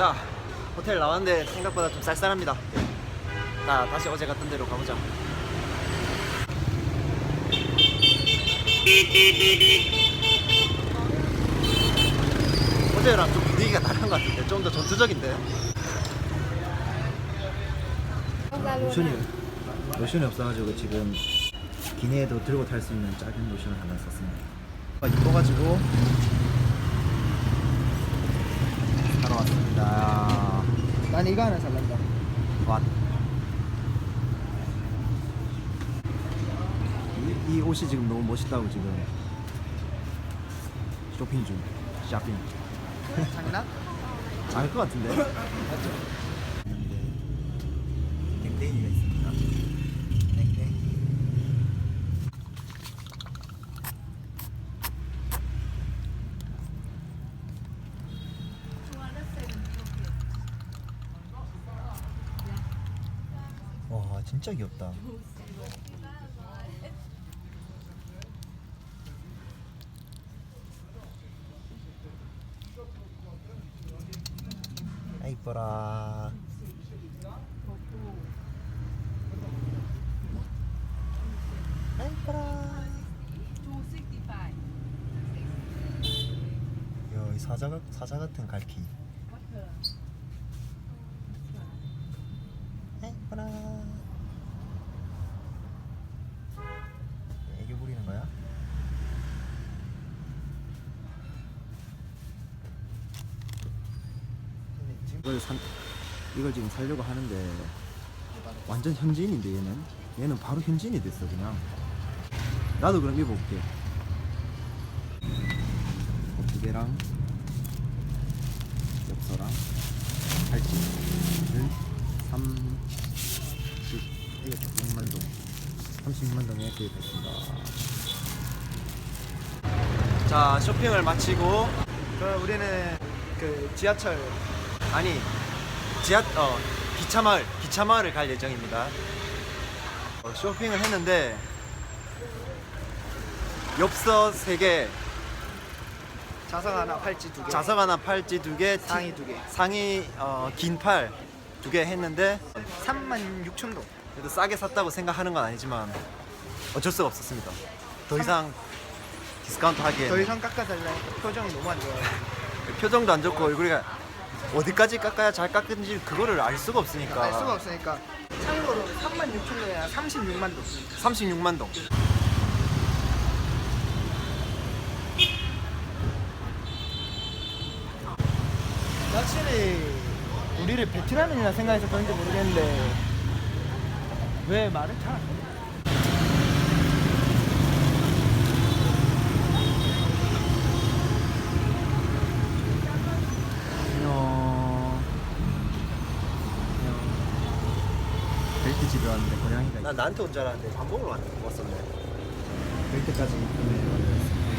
자 호텔 나왔는데 생각보다 좀 쌀쌀합니다. 자 다시 어제 갔던 데로 가보자. 어제랑 좀 분위기가 다른 것 같은데 좀 더 전투적인데? 로션이 로션이 없어가지고 지금 기내에도 들고 탈 수 있는 작은 로션을 하나 샀습니다. 아, 이뻐가지고 사러 왔습니다. 난 이거 하나 살란다. 왓. 이, 이 옷이 지금 너무 멋있다고 지금 쇼핑 중. 쇼핑. 장난? 알것 같은데. 땡땡이가 있습니다. 땡땡이. 와 진짜 귀엽다. 아 이뻐라. 아 사자 같- 사자 같은 갈퀴. 아 이뻐라. 애교 부리는 거야? 이걸 산 이걸 지금 살려고 하는데 완전 현지인인데 얘는? 얘는 바로 현지인이 됐어 그냥. 나도 그럼 입어볼게. 두 개랑 엽서랑 팔찌를 36만 동. 36만 동에 구입했습니다. 자 쇼핑을 마치고 그 우리는 그 지하철 아니 지하 어 기차 마을 기차 마을을 갈 예정입니다. 어, 쇼핑을 했는데 엽서 3개, 자석 하나, 팔찌 두 개, 자석 하나, 팔찌 2개, 상의 두 개. 상의 어, 긴팔 2개 했는데 3만 6천 동. 그래도 싸게 샀다고 생각하는 건 아니지만 어쩔 수가 없었습니다. 더 이상 디스카운트 하기에 더 이상 깎아달라. 표정이 너무 안 좋아요. 표정도 안 좋고 얼굴이 어디까지 깎아야 잘 깎은지 그거를 알 수가 없으니까 알 수가 없으니까. 참고로 3만 6천 동이 아니라 36만 동. 36만 동. 확실히 우리를 베트남인이라 생각해서 그런지 모르겠는데 왜 말을 잘안 해? 안녕 벨트 집에 왔는데 고양이가 난 나한테 온 줄 알았는데 밥 먹으러 왔, 왔었네. 벨트까지 구매를 완료했습니다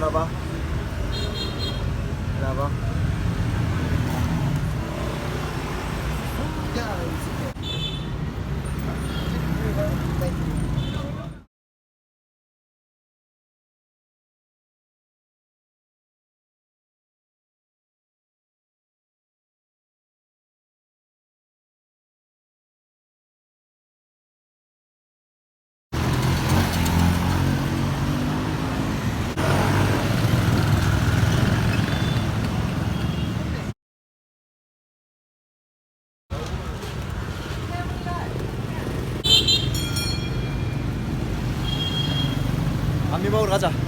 나봐. 나봐. 야, 이 새끼. 반미 먹으러 가자.